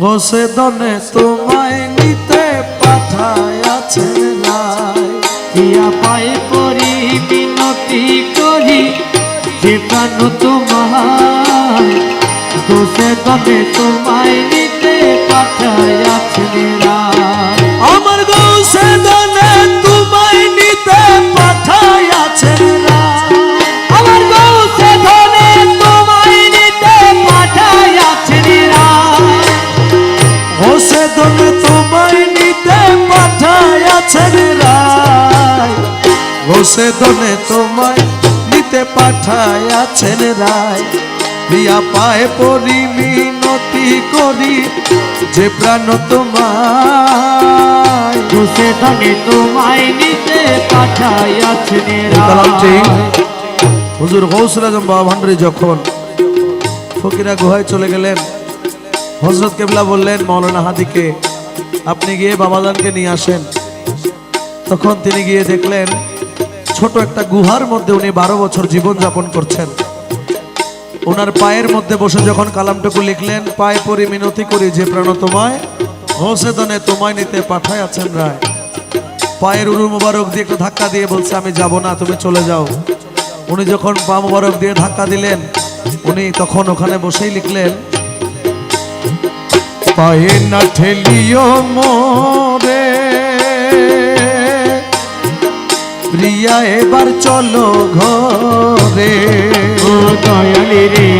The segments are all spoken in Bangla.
ঘষে দনে তোমায় নিতে পাঠায় আছেন রায়। ইয়া পাই পরি বিনতি করি যে তোমায়। গোসে দনে তোমায় নিতে পাঠায় আছেন ঘষে দনে তোমায় নিতে পাঠায় আছেন রায় প্রিয়া পায়ে পরি মিনতি করি যে প্রাণ তোমায়। ধনে তোমায় নিতে পাঠায় আছেন রায়। হুজুর গৌসুল আজম বাবা ভান্ডারী যখন ফকিরা গুহায় চলে গেলেন হজরত কেবলা বললেন মৌলানা হাদিকে আপনি গিয়ে বাবাজানকে নিয়ে আসেন। তখন তিনি গিয়ে দেখলেন ছোট একটা গুহার মধ্যে উনি বারো বছর জীবন যাপন করছেন। ওনার পায়ের মধ্যে বসে যখন কালামটুকু লিখলেন, পায়ে পরি, মিনতি করি, যে প্রাণ তোমায় হোসে দনে তোমায় নিতে পাঠায় আছেন রায়। পায়ের উরু মোবারক দিয়ে একটু ধাক্কা দিয়ে বলছে, আমি যাব না, তুমি চলে যাও। উনি যখন পা মোবারক দিয়ে ধাক্কা দিলেন, উনি তখন ওখানে বসেই লিখলেন, পায়ে না ঠেলিও মোরে প্রিয়া এবার চলো ঘরে। ও দয়ালি রে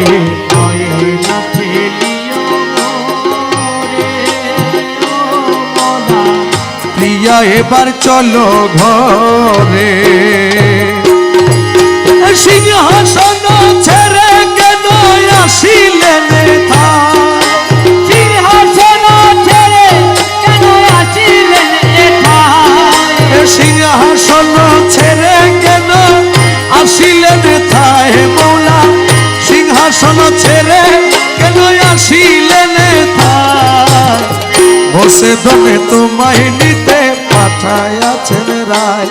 প্রিয়া এবার চলো ঘরে। বসে দমে তোমায় নিতে পাঠায় আছেন রায়।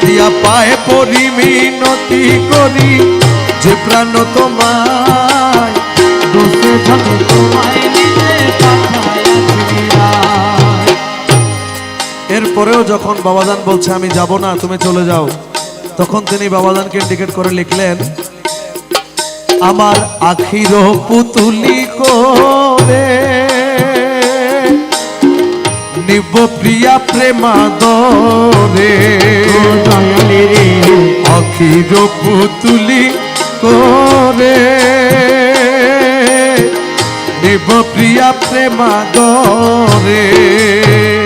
দিয়া পায়ে পরি মিনতি করি, যে প্রাণ তোমায়। দোষে তোমায় নিতে। এরপরেও যখন বাবাজান বলছে, আমি যাব না, তুমি চলে যাও, তখন তিনি বাবাজানকে ইন্ডিকেট করে লিখলেন, আমার আখির পুতুলি করে। নিব প্রিয়া প্রেমা দরে অখির পুতুলি করে। নিব প্রিয়া প্রেমাদরে। মাঝ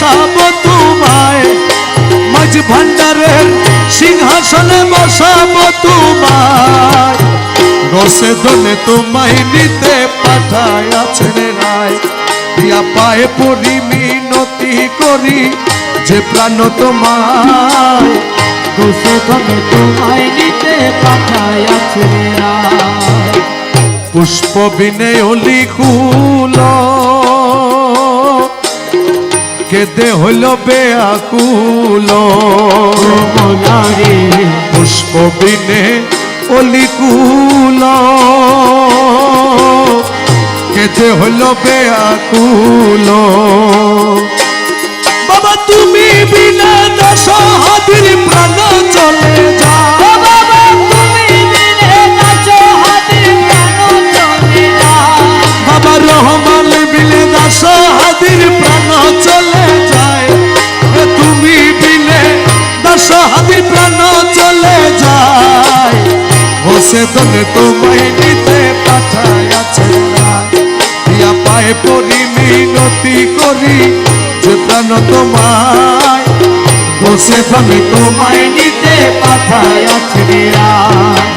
বসাবো তোমায়, মাঝ ভণ্ডারের সিংহাসনে বসাবো তোমায়। রসে দলে তোমায় নিতে পাঠায় আছেন রায়। দিয়া পায়ে পড়ি মিনতি করি যে প্রাণ তোমায়। দোষে ধনে তোমায় নিতে পাঠায় আছেন। পুষ্প বিনে অলি কুল কেদে হইল বেআকুল পুষ্প বিনে অলি কুল কেদে হইল বেআকুল বাবা তুমি বিনা তনে তোমায় নিতে পাঠায় আছে দিয়া পায়ে পরি মিনতি করি, যে প্রাণ তোমায় বসে আমি তোমায় নিতে রায়।